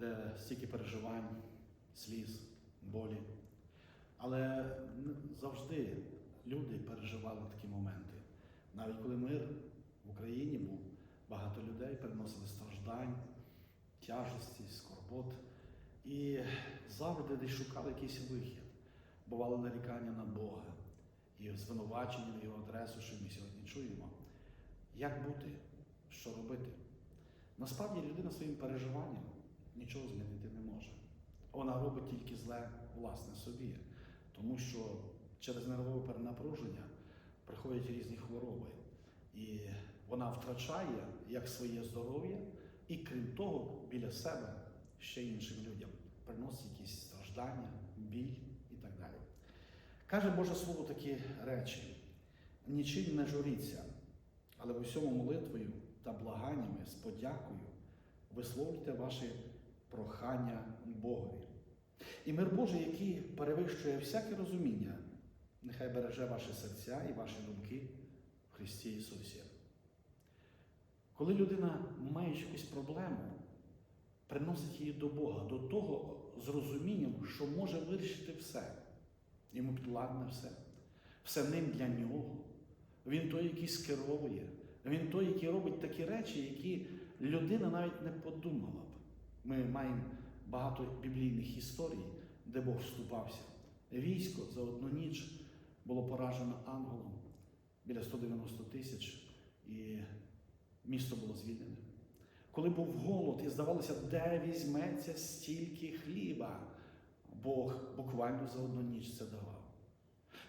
де стільки переживань, сліз, болі. Але завжди люди переживали такі моменти. Навіть коли мир в Україні був, багато людей переносили страждань, тяжкості, скорбот. І завжди десь шукали якийсь вихід. Бували нарікання на Бога і звинувачення на його адресу, що ми сьогодні чуємо. Як бути, що робити? Насправді людина своїм переживанням нічого змінити не може. Вона робить тільки зле власне собі, тому що через нервове перенапруження приходять різні хвороби. І вона втрачає як своє здоров'я, і крім того, біля себе ще іншим людям приносить якісь страждання, біль і так далі. Каже Боже Слово такі речі: нічим не журіться, але в усьому молитвою та благаннями з подякою висловлюйте ваші прохання Богові. І мир Божий, який перевищує всяке розуміння, нехай береже ваші серця і ваші думки в Христі Ісусі. Коли людина, маючи якусь проблему, приносить її до Бога, до того з розумінням, що може вирішити все. Йому підладне все. Все ним для нього. Він той, який скеровує. Він той, який робить такі речі, які людина навіть не подумала б. Ми маємо багато біблійних історій, де Бог вступався. Військо за одну ніч було поражено ангелом біля 190 тисяч, і місто було звільнене. Коли був голод, і здавалося, де візьметься стільки хліба, Бог буквально за одну ніч це давав.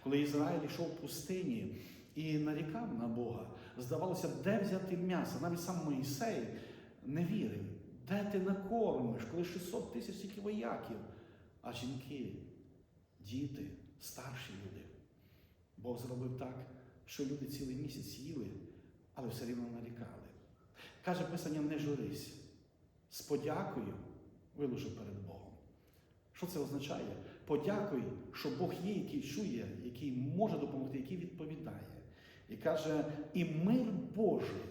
Коли Ізраїль йшов в пустині і нарікав на Бога, здавалося, де взяти м'ясо. Навіть сам Моїсей не вірив, де ти накормиш, коли 600 тисяч тільки вояків, а жінки, діти, старші люди. Бог зробив так, що люди цілий місяць їли, але все рівно нарікали. Каже Писання, не журись. З подякою виложи перед Богом. Що це означає? Подякуй, що Бог є, який чує, який може допомогти, який відповідає. І каже, і мир Божий,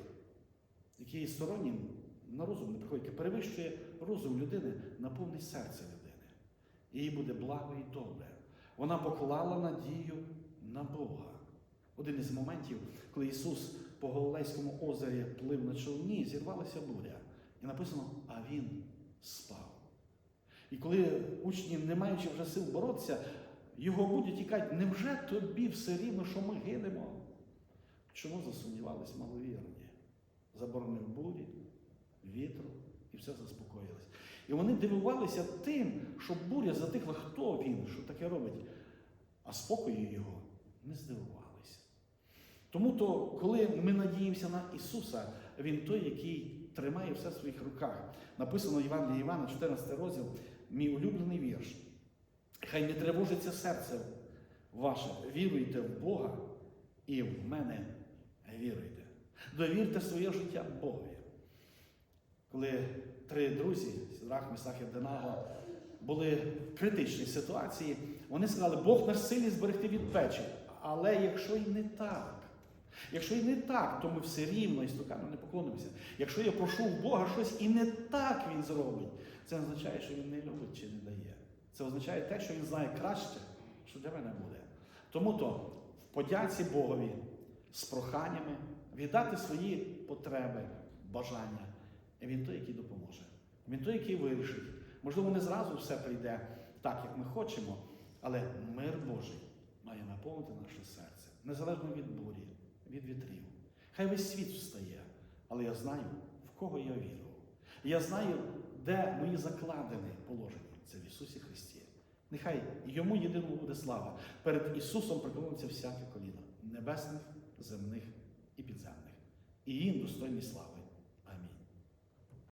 який є стороннім на розум не приходить, який перевищує розум людини, наповнить серце людини. Їй буде благо і добре. Вона поклала надію на Бога. Один із моментів, коли Ісус по Галилейському озері плив на човні, зірвалася буря. І написано, а Він спав. І коли учні, не маючи вже сил боротися, його будуть і кажуть, невже тобі все рівно, що ми гинемо? Чому засумнівались маловірні? Заборонив бурі, вітру, і все заспокоїлось. І вони дивувалися тим, що буря затихла, хто він, що таке робить, а спокою його не здивувалися. Тому то, коли ми надіємося на Ісуса, Він той, який тримає все в своїх руках. Написано в Євангелії Івана, 14 розділ, мій улюблений вірш. Хай не тривожиться серце ваше, віруйте в Бога і в мене віруйте. Довірте своє життя Богові. Коли три друзі, Сідрах, Місах і Абденаго, були в критичній ситуації, вони сказали, Бог наш сильний зберегти від печі. Але якщо і не так, якщо і не так, то ми все рівно істукану не поклонимося. Якщо я прошу в Бога щось і не так Він зробить, це означає, що Він не любить чи не дає. Це означає те, що Він знає краще, що для мене буде. Тому то в подяці Богові з проханнями віддати свої потреби, бажання. Він той, який допоможе. Він той, який вирішить. Можливо, не зразу все прийде так, як ми хочемо, але мир Божий має наповнити наше серце, незалежно від бурі, від вітрів. Хай весь світ встає, але я знаю, в кого я вірю. Я знаю, де мої закладені положені. Це в Ісусі Христі. Нехай йому єдиному буде слава. Перед Ісусом приклониться всяке коліно небесних, земних і підземних. І їм достойні слави.